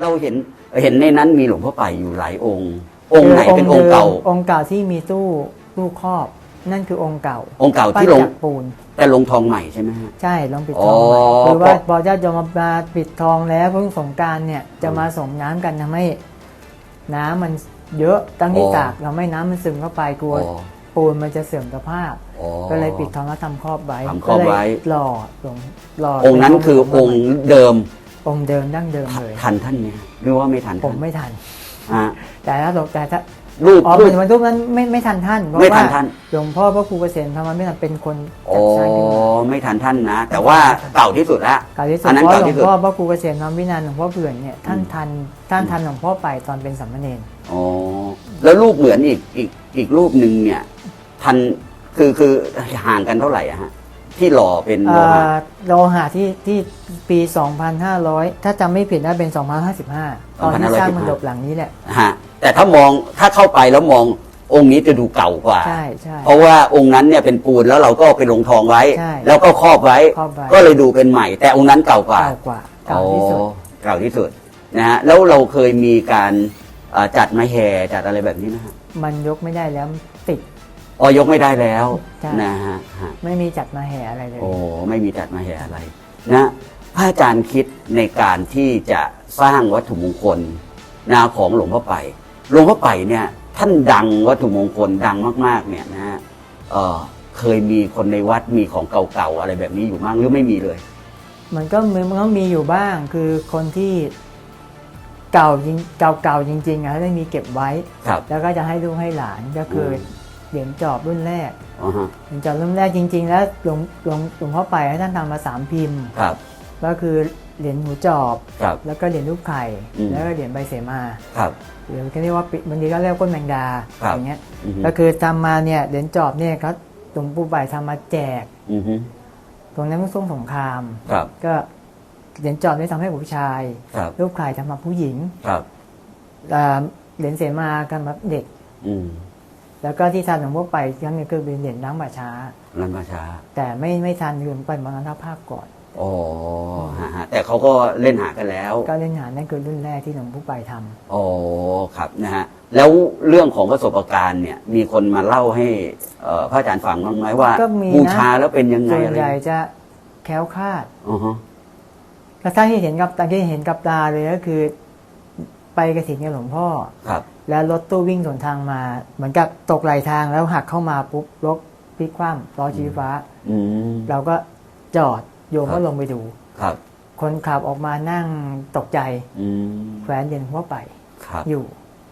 เราเห็นเห็นในนั้นมีหลวงพ่อไปอยู่หลายองค์ องค์ไหนเป็นองค์เก่าดิมองค์เก่าที่มีตู้ตู้ครอบ นั่นคือองค์เก่า องค์เก่าปั้นที่ลงจากปูน แต่ลงทองใหม่ใช่ไหมฮะใช่ลองปิดทองใหม่อ๋อหรือว่าเพราะพอญาติโยมมาปิดทองแล้วเพิ่งสงกรารเนี่ยจะมาส่งน้ำกันทำให้น้ำมันเยอะตั้งที่ตากเราไม่น้ำมันซึมเข้าไปกลัวอ๋อปูนมันจะเสื่อมสภาพอ๋อก็เลยปิดทองแล้วทำครอบไว้ทำครอบไว้ก็เลยหล่อหลวงหล่อองค์นั้นคือองค์เดิม องค์เดิมดั้งเดิมเลย ทันท่านไหมหรือว่าไม่ทันผท่ามนไม่ทันฮะแต่ถ้าหลวงแต่ถ้ารูปอ๋อรูเป็ปนวันทุกนั้นไม่ไม่ทันท่านเพราะไม่ทัว่านท่าน หลวงพ่อพระครูเกษมธรรมไม่ทันเป็นคนอ๋จัอดสร้างขึ้นมา ไม่ทันท่านนะ แต่ว่าเก่าที่สุดละเก่าที่สุดอันนั้นเพราะเก่าหลวที่งสุดพ่อพระครูเกษมธรรมวินันหลวงพ่อเผื่อนเนี่ยท่านทันท่านทันหลวงพ่อไปตอนเป็นสัมมเนรอ๋อแล้วรูปเหมือนอีกอีกอีกรูปหนึ่งเนี่ย ทันคือคือห่างกันเท่าไหร่อะฮะ ที่หล่อเป็นโลเอ่หะอโลหะที่ที่ปี 2,500 ถ้าจำไม่ผิดน่าเป็น 2,055ตอนที่สร้างมณฑปหลังนี้แหละฮะแต่ถ้ามองถ้าเข้าไปแล้วมององค์นี้จะดูเก่ากว่า ใช่ใช่เพราะว่าองค์นั้นเนี่ยเป็นปูนแล้วเราก็ไปลงทองไว้ใช่แล้วก็ครอบไว้ครอบไว้ ก็เลยดูเป็นใหม่ แต่องค์นั้นเก่ากว่า เก่ากว่า เก่าที่สุดอ๋อเก่าที่สุดนะฮะ แล้วเราเคยมีการเอ่อจัดมาแห่จัดอะไรแบบนี้นะฮะ มันยกไม่ได้แล้วติด อ๋อยกไม่ได้แล้วใช่นะฮะฮะไม่มีจัดมาแห่อะไรเลย โอ้ไม่มีจัดมาแห่อะไรนะพระอาจารย์คิดในการที่จะสร้างวัตถุมงคลนาของหลวงพ่อไปหลวงพ่อไปเนี่ยท่านดังวัตถุมงคลดังมาก ๆ เนี่ยนะฮะเอ่อเคยมีคนในวัดมีของเก่าๆอะไรแบบนี้อยู่บ้างหรือไม่มีเลย มันก็มีมันก็มีอยู่บ้างคือคนที่เก่าจริงเก่าเก่าจริงๆอะได้มีเก็บไว้ ครับ แล้วก็จะให้ลูกให้หลานก็คืออม เหรียญจอบรุ่นแรกอ๋อฮะเหรียญจอบรุ่นแรกจริง ๆ แล้วหลวงหลวงหลวงพ่อไปให้ท่านทำมาสามพิมพ์ ครับ ก็คือเหรียญหูจอบ ครับ แล้วก็เหรียญรูปไข่ อืม แล้วก็เหรียญใบเสมาครับ หรือก็เรียกว่าปิบางทีก็เรียกก้นแมงดาครับ อย่างเงี้ย อือฮึก็คือทำมาเนี่ยเหรียญจอบเนี่ยเขาหลวงปู่ไปทำมาแจก อือฮึตรงนั้นมันช่วงสงคราม ครับก็เหรียญจอบนี่ทำให้ผู้ชาย ครับรูปไข่ทำมาผู้หญิงครับเอ่อเหรียญเสมากันมาเด็ก อืม แล้วก็ที่ทันหลวงพ่อไปครั้งหนึงคือเป็นเหรียญล้างป่าช้ารันมาช้า แต่ไม่ไม่ทันหลวงไปมรณภาพก่อนอ๋อฮะฮะแต่เขาก็เล่นหากันแล้ว ก็เล่นงานนั่นคือรุ่นแรกที่หลวงพ่อไปทำอ๋อครับนะฮะแล้วเรื่องของประสบการณ์เนี่ย มีคนมาเล่าให้เอ่อพระอาจารย์ฟังบ้างไหมว่าก็มีบูนะชาแล้วเป็นยังไงส่วนอะไรใหญ่จะแคล้วคลาดอ๋อฮะกระทั่งที่เห็นกับตาที่เห็นกับตาเลยก็คือ ไปกระถิ่นกับหลวงพ่อ ครับ แล้วรถตู้วิ่งสวนทางมา เหมือนกับตกไหลทางแล้วหักเข้ามาปุ๊บรถพลิกคว่ำล้อชี้ฟ้า อืม เราก็จอดโยมครัก็บ ลงไปดู ครับ คนขับออกมานั่งตกใจอืม แขวนเหรียญหัวไปครับ อยู่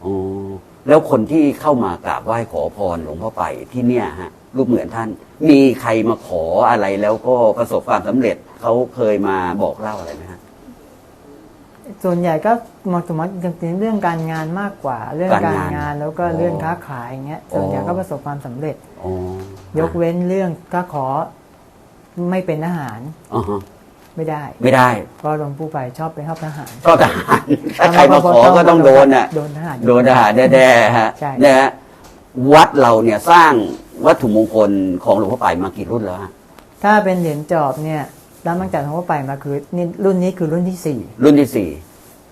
อ๋อ แล้วคนที่เข้ามากราบไหว้ขอพรหลวงพ่อไปที่เนี่ยฮะ รูปเหมือนท่าน มีใครมาขออะไรแล้วก็ประสบความสำเร็จ เขาเคยมาบอกเล่าอะไรไหมฮะ ส่วนใหญ่ก็มองสมมติเป็นเรื่องการงานมากกว่า เรื่องการการงานงานแล้วก็อ๋อเรื่องค้าขายอย่างเงี้ยส่วนใหญ่อ๋อก็ประสบความสำเร็จ อ๋อยกเว้นเรื่องถ้าขอไม่เป็นทหารอ๋อฮะไม่ได้ ไม่ได้ เพราะหลวงปู่ไปชอบไปชอบทหารก็ทหารถ้าใครมาขอก็ต้องโดนอะ โดนทหาร โดนทหารแน่ๆฮะใช่ นะฮะวัดเราเนี่ยสร้างวัตถุมงคลของหลวงพ่อไปมากี่รุ่นแล้วฮะถ้าเป็นเหรียญจอบเนี่ย รับตั้งแต่หลวงพ่อไปมาคือนี่รุ่นนี้คือรุ่นที่สี่รุ่นที่สี่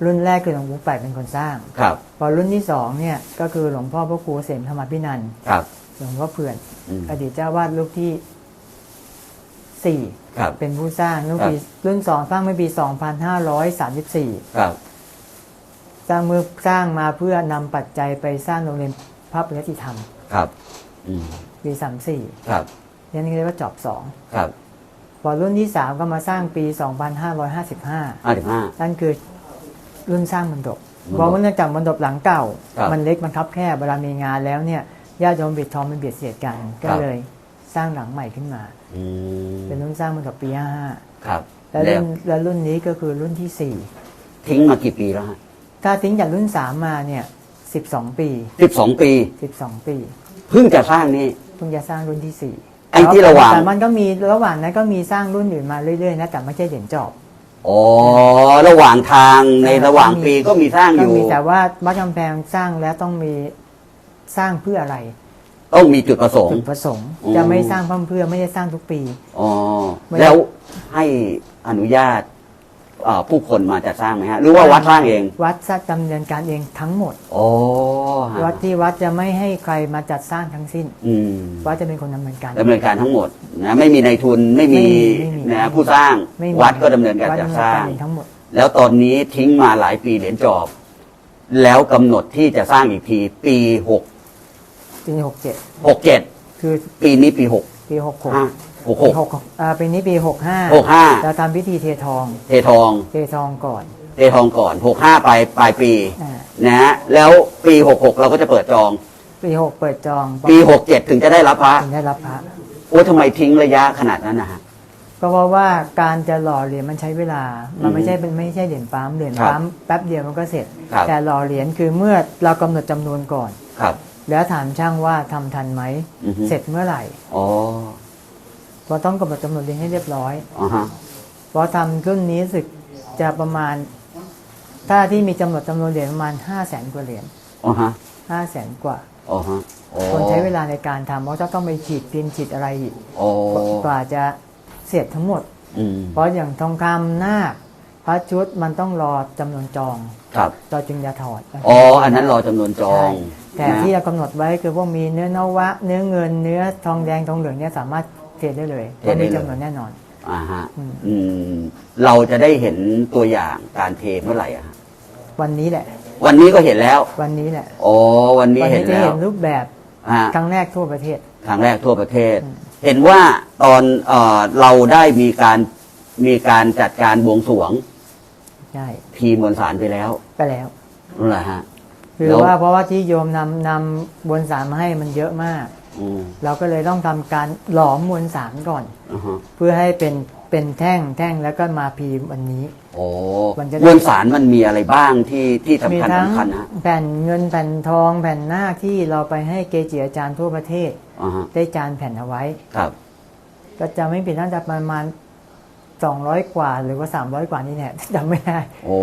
รุ่นแรกคือหลวงปู่ไปเป็นคนสร้างครับ พอรุ่นที่สองเนี่ยก็คือหลวงพ่อพระครูเสมธรรมพินันท์ครับหลวงพ่อเผื่อนอืมอดีตเจ้าวาดลูกที่สี่ครับเป็นผู้สร้างรุ่นปีรุ่นสองสร้างเมื่อปี2534ครับสร้างเมื่อสร้างมาเพื่อนำปัจจัยไปสร้างโรงเรียนพระปริยติธรรม ครับอืมปี34ครับนี่นี่เรียกว่าจอบสองครับ พอรุ่นที่ 3 ก็มาสร้างปี 2555ห้าสิบห้านั่นคือรุ่นสร้างมณฑปมณฑปเพราะว่าเนื่องจากมณฑปหลังเก่า ครับมันเล็กมันคับแคบเวลามีงานแล้วเนี่ยญาติโยมบิดทองมันเบียดเสียดกัน ก็ครับ เลยสร้างหลังใหม่ขึ้นมา อืมเป็นรุ่นสร้างมณฑปปี ครับ55 แล้วแล้รุ่วนแล้วรุ่นนี้ก็คือรุ่นที่ทิ้งมากี่ปีแล้วฮะ4 ถ้าทิ้งจากรุ่น 3 มาเนี่ย 12 ปี สิบสองปี 12 ปีเพิ่งจะสร้างนี่เพิ่งจะสร้างรุ่นที่4 ไอ้ที่ระหว่างแต่มันก็มีระหว่างนั้นก็มีสร้างรุ่นอื่นมาเรื่อยๆนะแต่ไม่ใช่เหรียญจอบอ๋อระหว่างทางในเออระหว่างปีก็มีสร้างอก็ยู่มีแต่ว่าวัดกำแพงสร้างแล้วต้องมีสร้างเพื่ออะไรต้องมีจุดประสงค์จุดประสงค์อืมจะไม่สร้างเพิ่มเพื่อไม่ได้สร้างทุกปีอ๋อไม่ได้แล้วให้อนุญาต เอ่อผู้คนมาจัดสร้างไหมฮะหรือว่าวัดสร้างเองวัดดำเนินการเองทั้งหมด โอ้ฮะวัดที่วัดจะไม่ให้ใครมาจัดสร้างทั้งสิ้น อืมวัดจะเป็นคนดำเนินการ ดำเนินการทั้งหมดนะไม่มีในายทุนไม่มีไม่มีนะผู้สร้างไม่มีวัดก็ดำเนินการวัดจัดดำเนิสนร้างเองทั้งหมด แล้วตอนนี้ทิ้งมาหลายปีเหรียญจอบ แล้วกำหนดที่จะสร้างอีกที ปีหกปีหกเจ็ดหกเจ็ดคือปีนี้ปีหกปีหกหกห้า หกหปีกหกอ่าปีนี้ปีหกห้าหกห้าเราทำพิธีเททอง เททอง เททองก่อน เททองก่อนหกห้าปลายปลายปีอ่า นะฮะแล้วปีหกหกเราก็จะเปิดจอง ปีหกเปิดจองปีหกเจ็ดถึงจะได้รับพระถึงได้รับพระ โอ้ทำไมทิ้งระยะขนาดนั้นนะฮะ ก็เพราะว่าการจะหล่อเหรียญมันใช้เวลา มันอืมไม่ใช่เป็นไม่ใช่เหรียญปั๊มเหรียญครับปั๊มแป๊บเดียวมันก็เสร็จ ครับ แต่หล่อเหรียญคือเมื่อเรากำหนดจำนวนก่อน ครับ แล้วถามช่างว่าทำทันไหม อือฮึ เสร็จเมื่อไหร่ อ๋อ เราต้องกำหนดจำนวนเหรียญให้เรียบร้อยอ๋อฮะเพราะทำรุ่นนี้รู้สึกจะประมาณ ถ้าที่มีจำนวนจำนวนเหรียญประมาณห้าแสนกว่าเหรียญอ๋อฮะห้าแสนกว่าอ๋อฮะอ๋อคนใช้เวลาในการทำเพราะจะต้องไปฉีดพิมพ์ฉีดอะไรอีกอ๋อกว่าจะเสร็จทั้งหมด อืมเพราะอย่างทองคำนาคพระชุดมันต้องรอจำนวนจองครับเราจึงจะถอดอ๋ออันนั้นรอจำนวนจองใช่แต่นะที่เรากำหนดไว้คือพวกมีเนื้อนวะ เนื้อเงินเนื้อทองแดงทองเหลืองเนี่ยสามารถ เทรดได้เลยเพราะมีจำนวนแน่นอน อ่าฮะอืมอืมเราจะได้เห็นตัวอย่างการเทเมื่อไหร่อะฮะวันนี้แหละ วันนี้ก็เห็นแล้ว วันนี้แหละอ๋อวันนี้วัเห็นจะแล้วเห็นรูปแบบฮะครั้งแรกทั่วประเทศ ครั้งแรกทั่วประเทศ อืม เห็นว่าตอนเอ่อเราได้มีการมีการจัดการบวงสรวงใช่ทีมมวลสารไปแล้วไปแล้ว นั่นแหละฮะ คือแล้ว ว่าเพราะว่าที่โยมนำนำบวนสารมาให้มันเยอะมากอืม เราก็เลยต้องทำการหลอมมวลสารก่อนอ่าฮะเพื่อให้เป็นเป็นแท่งแท่งแล้วก็มาพิมพ์วันนี้โอ้มันจะได้มวลสารมันมีอะไรบ้างที่ที่สำมีคัญทั้งสำคัญฮะแผ่นเงินแผ่นทองแผ่นหน้าคที่เราไปให้เกจิอาจารย์ทั่วประเทศอ่าฮะได้จานแผ่นเอาไว้ครับ ก็จะไม่ผิดน่าจะประมาณสองร้อยกว่าหรือว่าสามร้อยกว่านี่แหละจำไม่ได้โอ้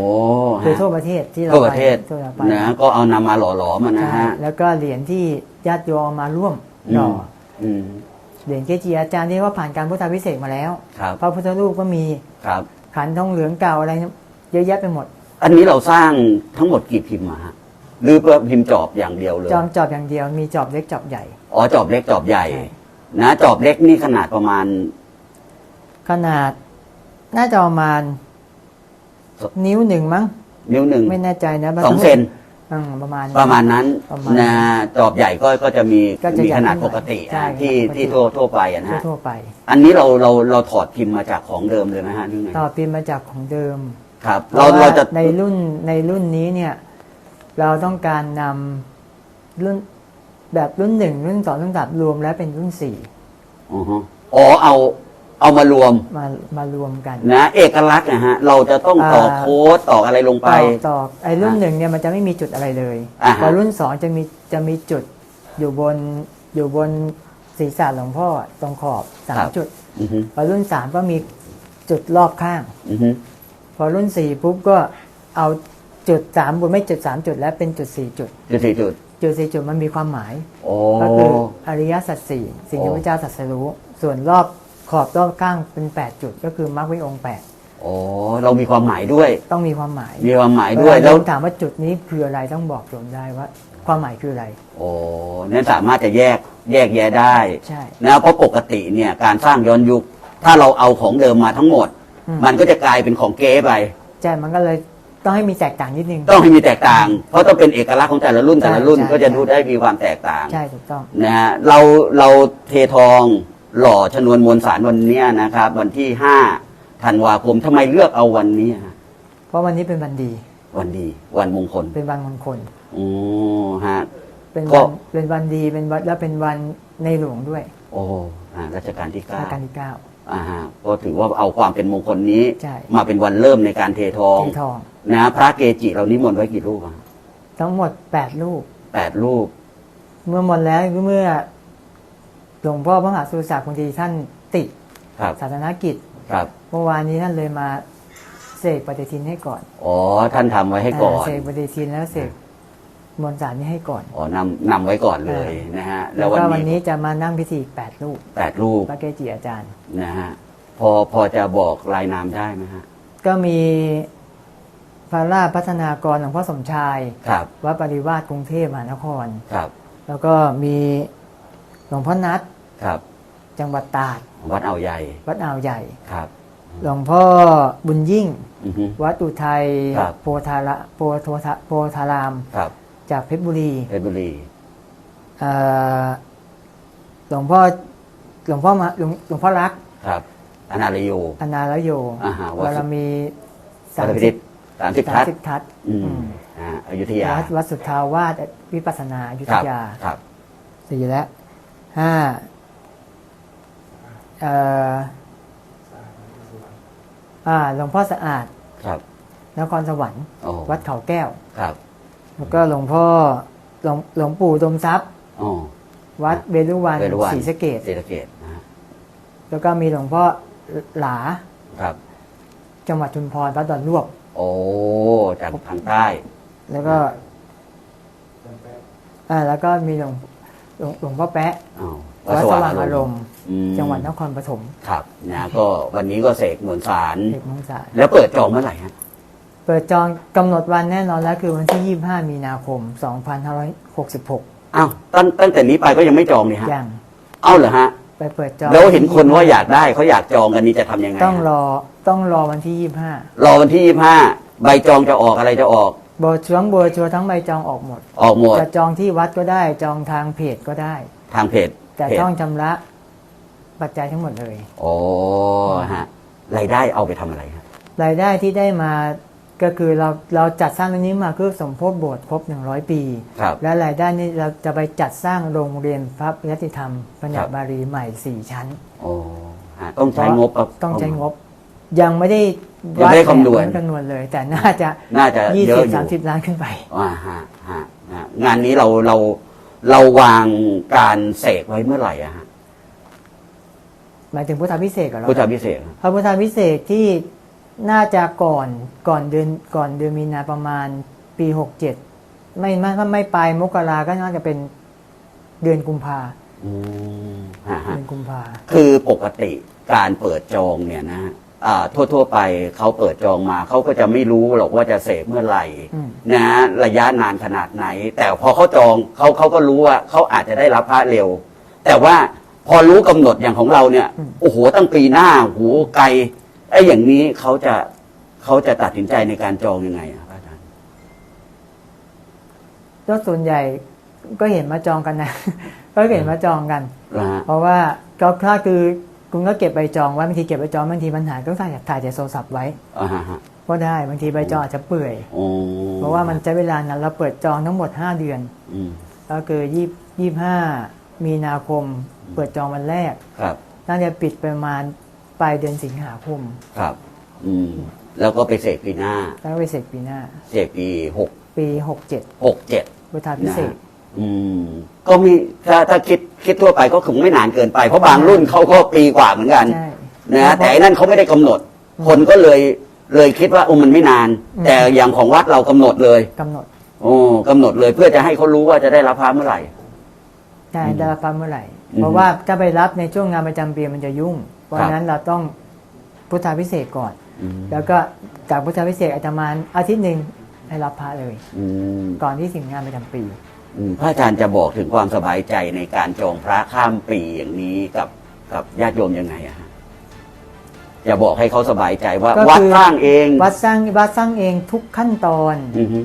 คือฮะทั่วประเทศที่เราทั่วประเทศไปทั่วไปนะก็เอานำมาหล่อหลอมอะนะใช่ฮะแล้วก็เหรียญที่ญาติโยมเอามาร่วมอืม หล่ออืมเหรียญเกจิอาจารย์ที่ว่าผ่านการพุทธวิเศษกมาแล้วครับพระพุทธรูปก็มีครับขันทองเหลืองเก่าอะไรเยอะแยะไปหมด อันนี้เราสร้างทั้งหมดกี่พิมพ์มาฮะหรือว่าพิมพ์จอบอย่างเดียวเลยจอมจอบอย่างเดียวมีจอบเล็กจอบใหญ่อ๋อจอบเล็กจอบใหญ่ใช่นะจอบเล็กนี่ขนาดประมาณ ขนาดน่าจะประมาณ นิ้วหนึ่งมั้ง นิ้วหนึ่งไม่แน่ใจนะสองเซน อืมประมาณ ประมาณนั้นประมาณนะจอบใหญ่ก็ก็จะมีก็จะมีใหญ่ขนาดขึ้นหน่ปอยกติใช่นะที่ปกติ ที่ทั่วทั่วไปอะนะฮะทั่วๆไป อันนี้เราเราเราถอดพิมพ์มาจากของเดิมเลยไหมฮะนี่ไงต่อพิมพ์มาจากของเดิมครับเพเราราะว่าเราจะในรุ่นในรุ่นนี้เนี่ย เราต้องการนำรุ่นแบบรุ่นหนึ่งรุ่นสองรุ่นสามรวมแล้วเป็นรุ่นสี่ อ๋อฮะอ๋อเอา เอามารวมมามารวมกันนะเอกลักษณ์นะฮะเราจะต้องต่ออ่าโค้ดต่ออะไรลงไป ต่อต่อไอ้รุ่นหนึ่งเนี่ยมันจะไม่มีจุดอะไรเลยอ่าฮะแต่รุ่นสองจะมีจะมีจุดอยู่บนอยู่บนศีรษะหลวงพ่อตรงขอบสามจุด อือฮึพอรุ่นสามก็มีจุดรอบข้าง อือฮึพอรุ่นสี่ปุ๊บก็เอาจุดสามบนไม่จุดสามจุดแล้วเป็นจุดสี่จุด จุดสี่จุดจุดสี่จุดมันมีความหมาย โอ้ ก็คืออริยสัจสี่สิ่งที่โอ้พระเจ้าตรัสรู้ส่วนรอบ ขอบรอบข้างเป็นแปดจุดก็คือมรรควิองค์แปดโอ้เรามีความหมายด้วย ต้องมีความหมายมีความหมายด้วยเวลาแล้วโยมถามว่าจุดนี้คืออะไรต้องบอกโยมได้ว่า ความหมายคืออะไรโอ้นั่นสามารถจะแยกแยกแยะได้ใช่นะเพราะปกติเนี่ยการสร้างย้อนยุค ถ้าเราเอาของเดิมมาทั้งหมดอืมมันก็จะกลายเป็นของเก๊ไปใช่มันก็เลยต้องให้มีแตกต่างนิดนึงต้องให้มีแตกต่าง เพราะต้องเป็นเอกลักษณ์ของแต่ละรุ่นแต่ละรุ่นใช่ก็จะใช่ดูได้มีความแตกต่างใช่ถูกต้องนะฮะเราเราเททอง หล่อชนวนมวลสารวันเนี้ยนะครับ วันที่ห้าธันวาคมทำไมเลือกเอาวันนี้ฮะเพราะวันนี้เป็นวันดี วันดี วันมงคลเป็นวันมงคลโอ้ฮะ เป็นก็ วันเป็นวันดีเป็นวันแล้วเป็นวันในหลวงด้วยโอ้ฮะรัชกาลที่เก้ารัชกาลที่เก้า อ่าฮะก็ถือว่าเอาความเป็นมงคลนี้ ใช่ มาเป็นวันเริ่มในการเททองที่ทอง นะพระเกจิเรานิมนต์ไว้กี่รูปอะทั้งหมดแปดลูกแปดรูป เมื่อหมดแล้วเมื่อ หลวงพ่อพระมหาสุรศักดิ์บางทีท่านติดครับ ศาสนกิจครับ เมื่อวานนี้ท่านเลยมาเสกปฏิทินให้ก่อนอ๋อ ท่านทำไว้ให้ก่อนาเสกปฏิทินแล้วเสกมนต์สารนี้ให้ก่อน อ๋อนำนำไว้ก่อนเลยนะฮะ แล้แล้ววก็วัวันนนี้นี้จะมานั่งพิธีอีกแปดลูกแปดรูปพระเกจิอาจารย์ นะฮะ พอพอจะบอกรายนามได้ไหมฮะ ก็มีพระราชพัฒนากรหลวงพ่อสมชายครับ วัดปริวาสกรุงเทพมหานคร ครับ แล้วก็มี หลวงพ่อนัทครับ จังหวัดตราด วัดอ่าวใหญ่ วัดอ่าวใหญ่ ครับ หลวงพ่อบุญยิ่ง อือฮึ วัดอุทัยครับ โพธาระโพโทธาโพธาราม ครับจากเพชรบุรีเพชรบุรี เอ่อหลวงพ่อหลวงพ่อมาหลวงหลวงพ่อรักครับอนาลโย อนาลโยอ่าฮะวัด บารมีสาสามมสิสิบบสามสิบสาทัมศสิบทัศน์อืมอืมอ่าอยุธยาวัดวัดสุทธาวาสวิปัสสนาอยุคธรับยาครับ สี่และ ห้าเอ่ออ่าหลวงพ่อสะอาด ครับนครสวรรค์โอ้วัดเขาแก้ว ครับ แล้วก็หลวงพ่อหลวงหลวงปู่ดมทรัพย์โอ้วัดเวรุวันเวรุวันศรีสะเกดศรีสะเกดนะฮะแล้วก็มีหลวงพ่อหลา ครับ จังหวัดชุมพรวัดดอนลวกโอ้จากทางใต้ แล้วก็อ่าแล้วก็มีหลวง หลวงหลวงพ่อแปะอ้าววัดสว่างอารมณ์อืมจังหวัดนครปฐมครับนะก็วันนี้ก็เสกมวลสารเอกมงสายแล้วเปิดจองเมื่อไหร่ฮะเปิดจองกำหนดวันแน่นอนแล้วคือวันที่ 25 มีนาคม 2566 อ้าวตั้งตั้งแต่นี้ไปก็ยังไม่จองเลยฮะยังเอ้าเหรอฮะ ไปเปิดจองแล้วเห็นคนว่าอยากได้เขาอยากจองกันนี่จะทำยังไงฮะต้องรอต้องรอวันที่รอวันที่ยี่ห้าใบจองจะออกอะไรจะออก 25โบรชัวร์โบรชัวร์ทั้งใบจองออกหมด ออกหมด จะจองที่วัดก็ได้ จองทางเพจก็ได้ ทางเพจแต่เพจต้องชำระปัจจัยทั้งหมดเลย โอ้ฮะรายได้เอาไปทำอะไรฮะรายได้ที่ได้มาก็คือเราเราจัดสร้างตรงนี้มาเพื่อสมโพธิโบสถ์ครบ 100 ปี ครับ และรายได้นี้เราจะไปจัดสร้างโรงเรียนพระปริยติธรรมปัญคญารับบาลีใหม่ 4 ชั้น โอ้ฮะต้องใช้งบครับต้องใช้งบ ยังไม่ได้ยังไม่ได้ดคำนวณแผคำนวณเลย แต่น่าจะน่าจะเยอะอยู่20 30ล้านขึ้นไป อ่าฮะฮะฮะงานนี้เราเราเราวางการเสกไว้เมื่อไหร่อะฮะหมายถึงพุทธาพิเศษกับเราพุทธพิเศษกพระพุทธาพิเศษกที่น่าจะก่อนก่อนเดือนก่อนเดือนมีนาประมาณปี67ไม่ไม่ถ้าไม่ปลายมกราก็น่าจะเป็นเดือนกุมภาอืมฮะฮะเดือนกุมภาคือปกติการเปิดจองเนี่ยนะอ่า ทั่ว ๆ ไปเขาเปิดจองมาเขาก็จะไม่รู้หรอกว่าจะเสกเมื่อไหร่อืมนะระยะนานขนาดไหน แต่พอเขาจองเขาเขาก็รู้ว่าเขาอาจจะได้รับพระเร็ว แต่ว่าพอรู้กำหนดอย่างของเราเนี่ยโอ้โหตั้งปีหน้าโอ้โหไกลไอ้อย่างนี้เขาจะเขาจะตัดสินใจในการจองยังไงอะพระอาจารย์ก็ส่วนใหญ่ก็เห็นมาจองกันนะ ก็เห็นมาจองกันนะฮะเพราะว่าก็ถ้าคือ คุณก็เก็บใบจองไว้บางทีเก็บใบจองบางทีปัญหาก็ถ่ายถ่ายจากโทรศัพท์ไว้อ่าฮะฮะก็ได้บางทีใบจองอาจจะเปื่อย โอ้เพราะว่ามันใช้เวลานานเราเปิดจองทั้งหมด 5 เดือน อืมก็คือยี่ยี่ห้ามีนาคม เปิดจองวันแรก ครับน่าจะปิดประมาณปลายเดือนสิงหาคม ครับ อืมแล้วก็ไปเสกปีหน้า แล้วก็ไปเสร็จปีหน้า เสกปีหกปี 67 หกเจ็ด พุทธาพิเศษก อืม ก็มีถ้าถ้าคิดคิดทั่วไปก็คงไม่นานเกินไป เพราะบางรุ่นเขาก็ปีกว่าเหมือนกัน ใช่ นะแต่อันนั่นเขาไม่ได้กำหนด คนก็เลยเลยคิดว่าโอ้มันไม่นาน อืม แต่อย่างของวัดเรากำหนดเลย กำหนดโอ้กำหนดเลยเพื่อจะให้เขารู้ว่าจะได้รับพระเมื่อไหร่ ได้ได้รับปั๊มเมื่อไหร่อืมเพราะว่าถ้าไปรับในช่วงงานประจำปีมันจะยุ่ง เพราะฉะนั้นเราต้องพุทธาพิเศษกก่อน อืมแล้วก็จากพุทธาพิเศษกอาจจะมาอาทิตย์หนึ่งให้รับพระเลย อืมก่อนที่ถึงงานประจำปีอืม พระอาจารย์จะบอกถึงความสบายใจในการจองพระข้ามปีอย่างนี้กับกับญาติโยมยังไงอะฮะจะบอกให้เขาสบายใจว่า ก็คือ วัดสร้างเองวัดสร้างวัดสร้างเองทุกขั้นตอน อือฮึ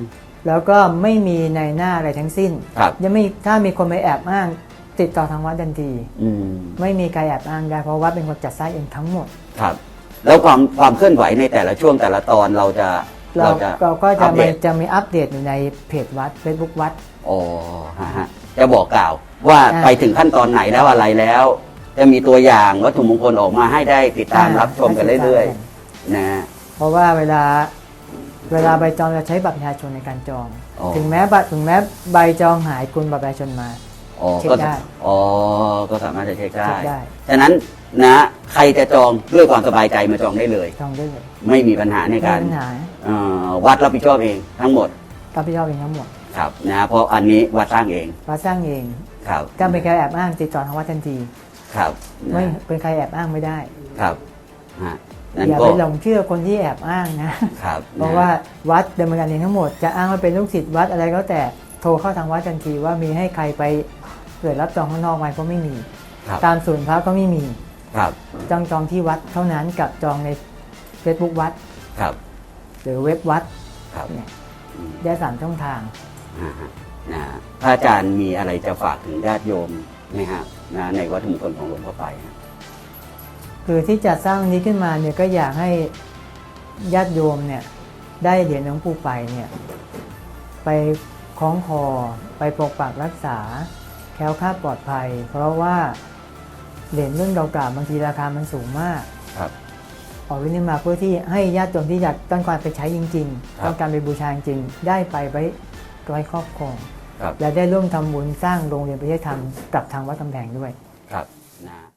แล้วก็ไม่มีในหน้าอะไรทั้งสิ้นครับ ยังไม่ถ้ามีคนไปแอบอ้าง ติดต่อทางวัดทันทีอืมไม่มีใครแอบอ้างได้เพราะวัดเป็นคนจัดสร้างเองทั้งหมด ครับ แล้วความความเคลื่อนไหวในแต่ละช่วงแต่ละตอนเราจะ เราจะเราก็จะอัปเดมีตจะมีอัปเดตอยู่ในเพจวัด Facebook วัด อ๋อฮะฮะจะบอกกล่าวว่าอ่าไปถึงขั้นตอนไหนแล้วอะไรแล้ว จะมีตัวอย่างวัตถุมงคลออกมาให้ได้ติดตามอ่ารับชมกันเรื่อย ให้ติดตามๆนะ เพราะว่าเวลาเวลาใบจองจะใช้บัตรประชาชนในการจอง อ๋อ ถึงแม้บัตรถึงแม้ใบจองหายคุณบัตรประชาชนมา อ๋อเช็คก็ได้อ๋อก็สามารถจะเช็คได้ เช็คได้ ฉะนั้น นะใครจะจองด้วยความสบายใจมาจองได้เลย จองได้เลยไม่มีปัญหาในไม่การมีปัญหาเอ่อวัดรับผิดชอบเองทั้งหมดรับผิดชอบเองทั้งหมดครับนะเพราะอันนี้วัดสร้างเองวัดสร้างเองครับก็เป็นใครแอบอ้างติดต่อทางวัดทันทีครับนะไม่เป็นใครแอบอ้างไม่ได้ ครับฮะนั่นอย่าก็ไปหลงเชื่อคนที่แอบอ้างนะ ครับเพราะว่าวัดดำเนินการเองทั้งหมดจะอ้างว่าเป็นลูกศิษย์วัดอะไรก็แต่โทรเข้าทางวัดทันทีว่ามีให้ใครไปเปิดรับจองข้างนอกไหมก็ไม่มี ครับ ตามศูนย์พระก็ไม่มี ครับจองจองที่วัดเท่านั้นกับจองใน Facebook วัด ครับ หรือเว็บวัดครับเนี่ยอืมได้สามช่องทางอ่าฮะนะพระอาจารย์มีอะไรจะฝากถึงญาติโยมไหมครับนะในวัตถุมงคลของหลวงพ่อไปฮะคือที่จัดสร้างนี้ขึ้นมาเนี่ยก็อยากให้ญาติโยมเนี่ยได้เหรียญหลวงปู่ไปเนี่ยไปคล้องคอไปปกปักรักษาแคล้วคลาดปลอดภัย เพราะว่า เหรียญรุ่นเก่าๆบางทีราคามันสูงมากครับ ออกรุ่นนี้มาเพื่อที่ให้ญาติโยมที่อยากต้องการไปใช้จริงครับๆต้องการไปบูชาจริงๆได้ไปไว้ไว้ครอบครองครับ และได้ร่วมทำบุญสร้างโรงเรียนประเทศธรรมกับทางวัดกำแพงด้วย ครับ นะ